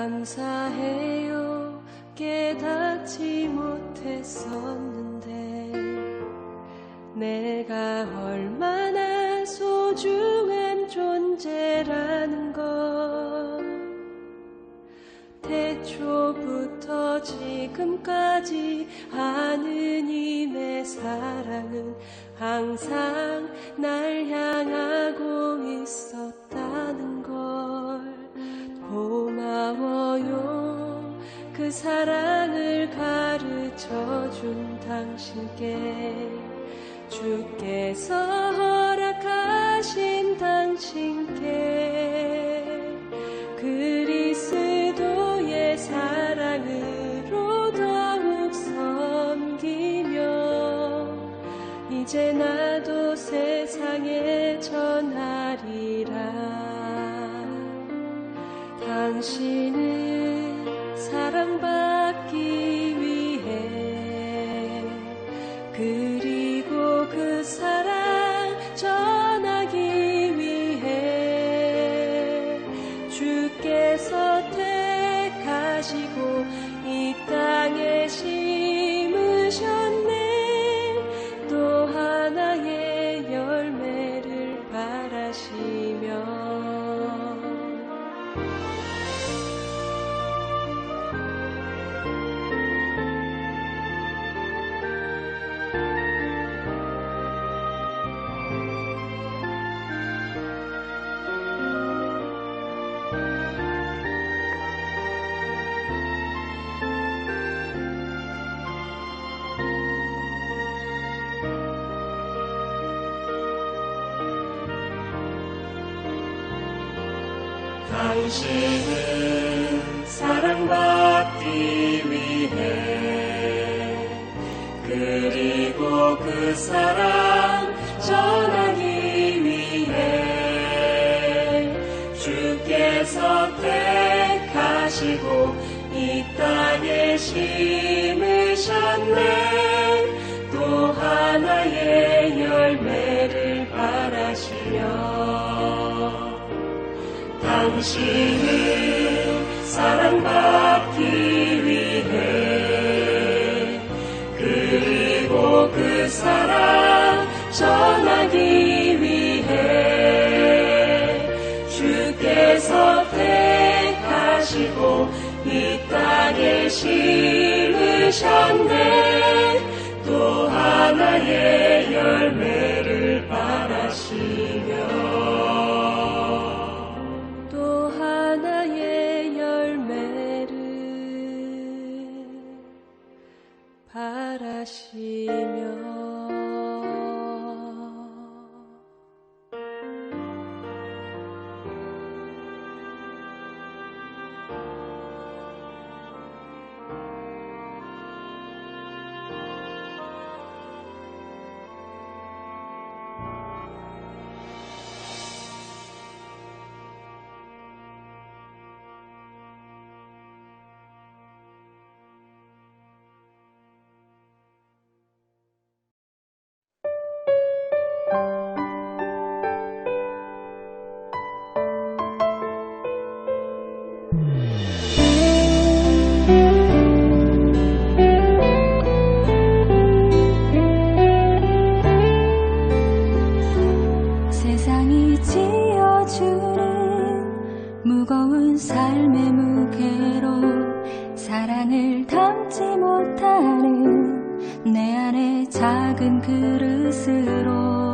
감사해요. 깨닫지 못했었는데 내가 얼마나 소중한 존재라는 걸 태초부터 지금까지 하느님의 사랑은 항상 날 향하 가르쳐 준 당신께 주께서 허락하신 당신께 그리스도의 사랑으로 더욱 섬기며 이제 나도 세상에 전 주께서 택하시고 이 땅에 심 당신은 사랑받기 위해 그리고 그 사랑 전하기 위해 주께서 택하시고 이 땅에 심으셨네. 또 하나의 열매 당신은 사랑받기 위해 그리고 그 사랑 전하기 위해 주께서 택하시고 이 땅에 심으셨네. 또 하나의 열매 바라시며 세상이 지어주는 무거운 삶의 무게로 사랑을 담지 못하는 내 안의 작은 그릇으로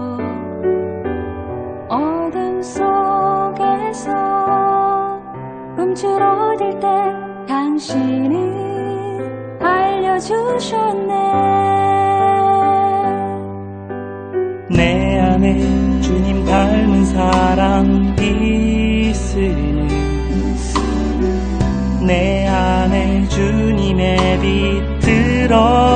움츠러들 때 당신은 알려주셨네. 내 안에 주님 닮은 사랑 있으니 내 안에 주님의 빛 들어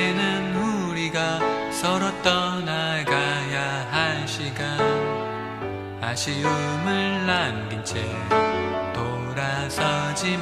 아쉬움을 남긴 채 돌아서지만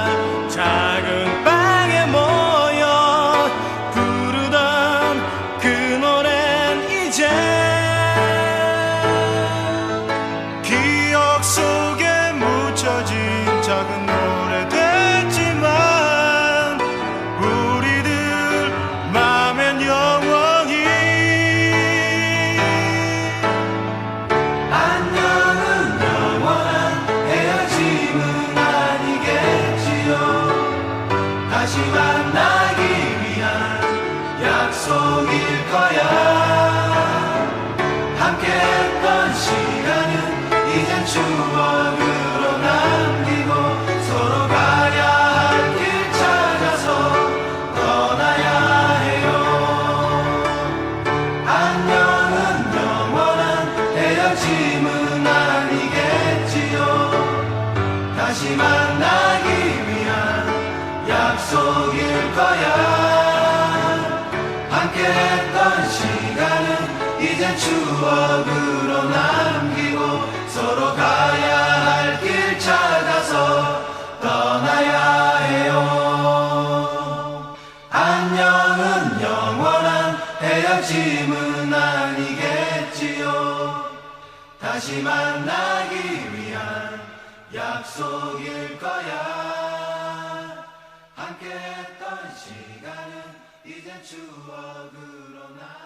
다시 만나기 위한 약속일 거야. 함께 했던 시간은 이제 추억으로 나